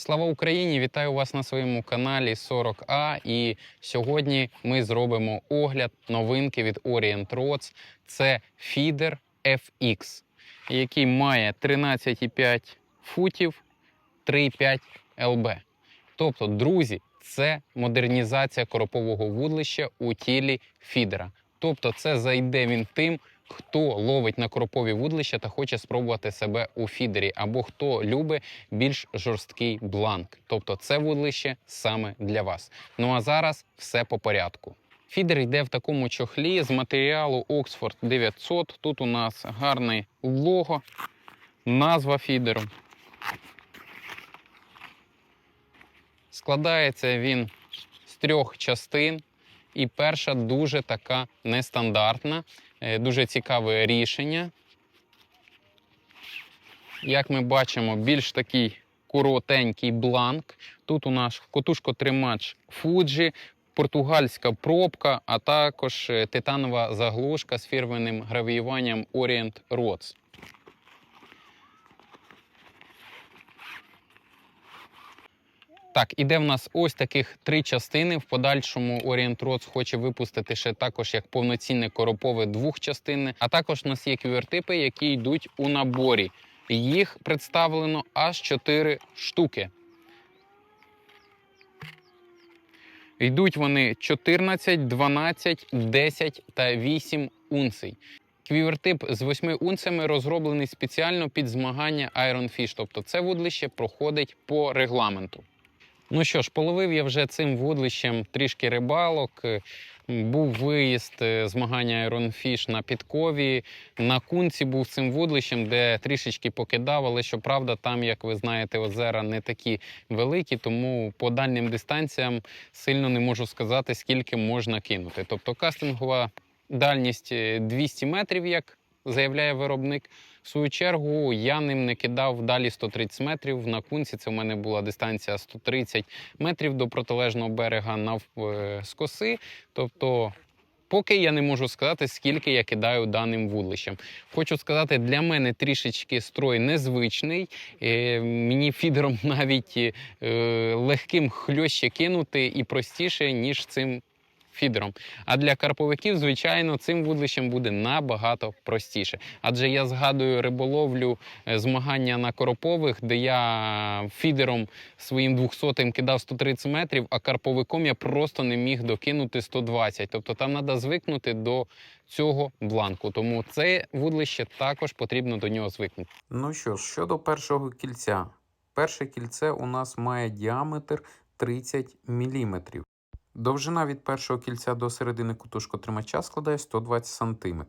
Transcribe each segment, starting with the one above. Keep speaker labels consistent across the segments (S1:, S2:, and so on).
S1: Слава Україні! Вітаю вас на своєму каналі 40А. І сьогодні ми зробимо огляд новинки від Orient Rods. Це фідер FX, який має 13,5 футів 3,5 ЛБ. Тобто, друзі, це модернізація коропового вудлища у тілі фідера. Тобто, це зайде він тим, хто ловить на коропові вудлища та хоче спробувати себе у фідері, або хто любить більш жорсткий бланк. Тобто, це вудлище саме для вас. Ну а зараз все по порядку. Фідер йде в такому чохлі з матеріалу Oxford 900. Тут у нас гарне лого, назва фідеру. Складається він з трьох частин, і перша дуже така нестандартна, е, дуже цікаве рішення. Як ми бачимо, більш такий коротенький бланк. Тут у нас котушкотримач Fuji, португальська пробка, а також е, титанова заглушка з фірменним гравіюванням Orient Rods. Так, іде в нас ось таких три частини. В подальшому Orient Rods хоче випустити ще також як повноцінне коропове двохчастинне. А також у нас є QR-типи, які йдуть у наборі. Їх представлено аж 4 штуки. Йдуть вони 14, 12, 10 та 8 унцій. Квівертип з 8 унцями розроблений спеціально під змагання Iron Fish, тобто це вудлище проходить по регламенту. Ну що ж, половив я вже цим вудлищем трішки рибалок. Е, Був виїзд е, змагання Iron Fish на Підкові. На кунці був цим вудлищем, де трішечки покидав, але щоправда, там, як ви знаєте, озера не такі великі, тому по дальнім дистанціям сильно не можу сказати, скільки можна кинути. Тобто кастингова дальність е, 200 метрів, як заявляє виробник. В свою чергу я ним не кидав далі 130 метрів. На кунці це в мене була дистанція 130 метрів до протилежного берега навскоси. Тобто, поки я не можу сказати, скільки я кидаю даним вудлищем. Хочу сказати, для мене трішечки строй незвичний. Е, мені фідером навіть е, легким хльоще кинути і простіше, ніж цим фідером. А для карповиків, звичайно, цим вудлищем буде набагато простіше. Адже я згадую риболовлю е, змагання на коропових, де я фідером своїм 200 кидав 130 метрів, а карповиком я просто не міг докинути 120. Тобто там треба звикнути до цього бланку. Тому це вудлище також потрібно до нього звикнути.
S2: Ну що ж, щодо першого кільця. Перше кільце у нас має діаметр 30 мм. Довжина від першого кільця до середини кутушкотримача складає 120 см,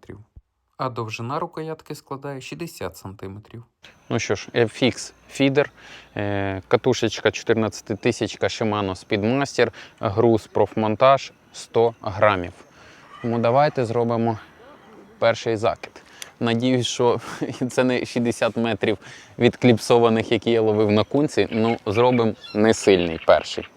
S2: а довжина рукоятки складає 60 см.
S1: Ну що ж, FX фідер, е, катушечка 14 тисячка Shimano Speedmaster, груз профмонтаж 100 грамів. Тому давайте зробимо перший закид. Надіюсь, що це не 60 метрів від кліпсованих, які я ловив на кунці. Ну, зробимо не сильний перший.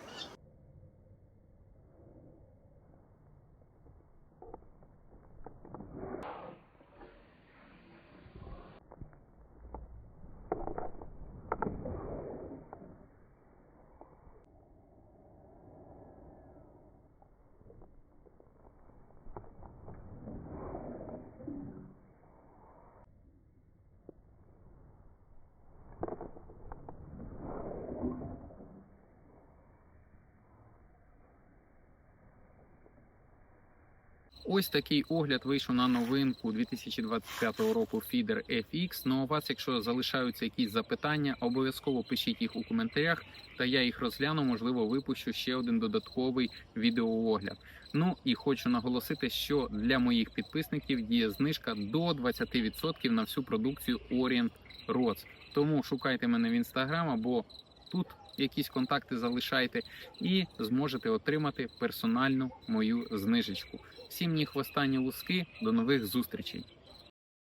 S1: Ось такий огляд вийшов на новинку 2025 року Feeder FX. Ну а вас, якщо залишаються якісь запитання, обов'язково пишіть їх у коментарях, та я їх розгляну. Можливо, випущу ще один додатковий відеоогляд. Ну і хочу наголосити, що для моїх підписників діє знижка до 20% на всю продукцію Orient Rods. Тому шукайте мене в інстаграм або тут якісь контакти залишайте і зможете отримати персональну мою знижечку. Всім ні хвоста, луски. До нових зустрічей.